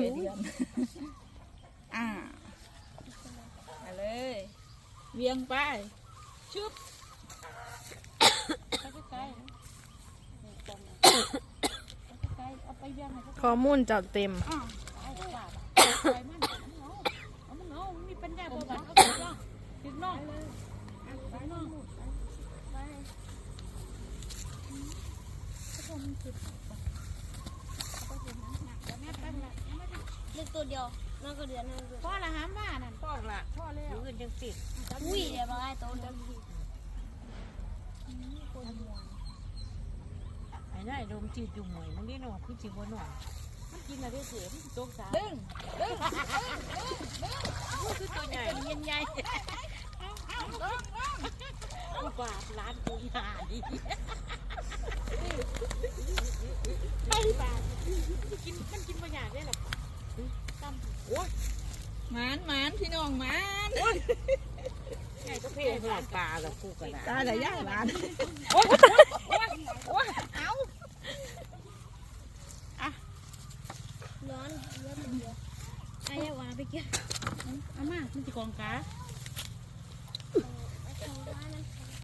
เดือนอ่ามาเลยเวียงไปชุบไปใกล้ๆไปใกล้ๆเอาไปเวียงให้เขาข้อมูลเจ้าเต็มอ้าวเอาไปว่าไปมันเอาเอามันเอามันมีปัญญาบ่บัดเอาไปเนาะถึงน้องไปน้องไปถ้าพอมันขึ้นเอาไปเห็นหนักๆแล้วแม่ไปละยังไม่ได้ เลือก ตัวเดียวนั่นก็เดือนนั่นก็พ่อละหามานั่นพ่อละพ่อแล้วอื่นจังติดอุ้ยเดี๋ยวมาไอ้ตัวเดียวไอ้นั่นดมจืดอยู่หมวยมันนี่หนอคือจิบหนอมันกินอะไรเสียมันตกสาดึงดึงคือตัวใหญ่เป็นยังไงกูบาดร้านกูหาดิไปบาดมันกินมันกินบางอย่างได้หรอตั้มโอ้ย หมานหมานพี่น้องหมานใหญ่ก็เพ่หลอดปลาแล้วกูกระดาษตาแต่ย่าหลานร้อนเลือดเดียวไอ้วาไปเกี่ยวเอามามันจะกองกาไอ้ตัวว่านั่น